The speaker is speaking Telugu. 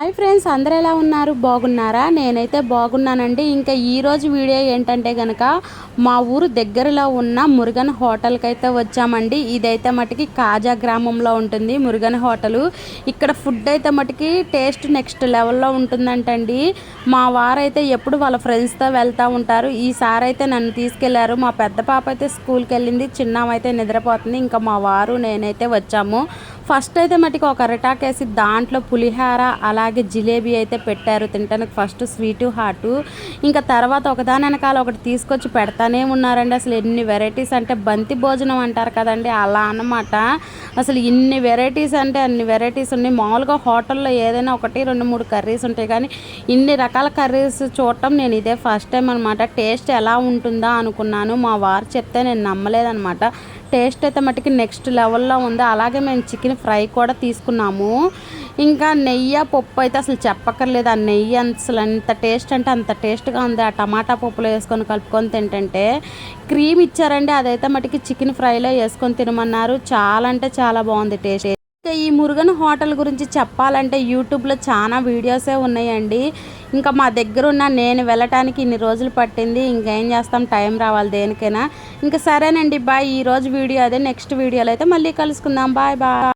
హాయ్ ఫ్రెండ్స్ అందరు ఎలా ఉన్నారు? బాగున్నారా? నేనైతే బాగున్నానండి. ఇంకా ఈరోజు వీడియో ఏంటంటే కనుక మా ఊరు దగ్గరలో ఉన్న మురుగన్ హోటల్కి అయితే వచ్చామండి. ఇదైతే మటుకి కాజా గ్రామంలో ఉంటుంది మురుగన్ హోటల్. ఇక్కడ ఫుడ్ అయితే మటుకి టేస్ట్ నెక్స్ట్ లెవెల్లో ఉంటుందంటండి. మా వారైతే ఎప్పుడు వాళ్ళ ఫ్రెండ్స్తో వెళ్తూ ఉంటారు. ఈసారి అయితే నన్ను తీసుకెళ్ళారు. మా పెద్ద పాప అయితే స్కూల్కి వెళ్ళింది చిన్నమైతే నిద్రపోతుంది. ఇంకా మా వారు నేనైతే వచ్చాము. ఫస్ట్ అయితే మటుకు ఒక అరటాకేసి దాంట్లో పులిహార అలాగే జిలేబీ అయితే పెట్టారు తినడానికి ఫస్ట్ స్వీటు హాటు. ఇంకా తర్వాత ఒకదాని వెనకాల ఒకటి తీసుకొచ్చి పెడతానే ఉన్నారండి. అసలు ఎన్ని వెరైటీస్ అంటే బంతి భోజనం అంటారు కదండి. అలా అన్నమాట. అసలు ఇన్ని వెరైటీస్ అంటే అన్ని వెరైటీస్ ఉన్నాయి. మామూలుగా హోటల్లో ఏదైనా ఒకటి రెండు మూడు కర్రీస్ ఉంటాయి. కానీ ఇన్ని రకాల కర్రీస్ చూడటం నేను ఇదే ఫస్ట్ టైం అనమాట టేస్ట్ ఎలా ఉంటుందా అనుకున్నాను. మా వారు చెప్తే నేను నమ్మలేదనమాట టేస్ట్ అయితే మటుకి నెక్స్ట్ లెవెల్లో ఉంది. అలాగే మేము చికెన్ ఫ్రై కూడా తీసుకున్నాము. ఇంకా నెయ్యి పప్పు అయితే అసలు చెప్పక్కర్లేదు. ఆ నెయ్యి అసలు ఎంత టేస్ట్ అంటే అంత టేస్ట్గా ఉంది. ఆ టమాటా పప్పులో వేసుకొని కలుపుకొని తింటంటే క్రీమ్ ఇచ్చారండి. అదైతే మటుకి చికెన్ ఫ్రైలో వేసుకొని తినమన్నారు. చాలా అంటే చాలా బాగుంది టేస్ట్. ఇంకా ఈ మురుగన్ హోటల్ గురించి చెప్పాలంటే యూట్యూబ్లో చాలా వీడియోసే ఉన్నాయండి. ఇంకా మా దగ్గర ఉన్న నేను వెళ్ళటానికి ఇన్ని రోజులు పట్టింది. ఇంకేం చేస్తాం? టైం రావాలి దేనికైనా. ఇంకా సరేనండి. బాయ్. ఈరోజు వీడియో అదే. నెక్స్ట్ వీడియోలో అయితే మళ్ళీ కలుసుకుందాం. Bye bye.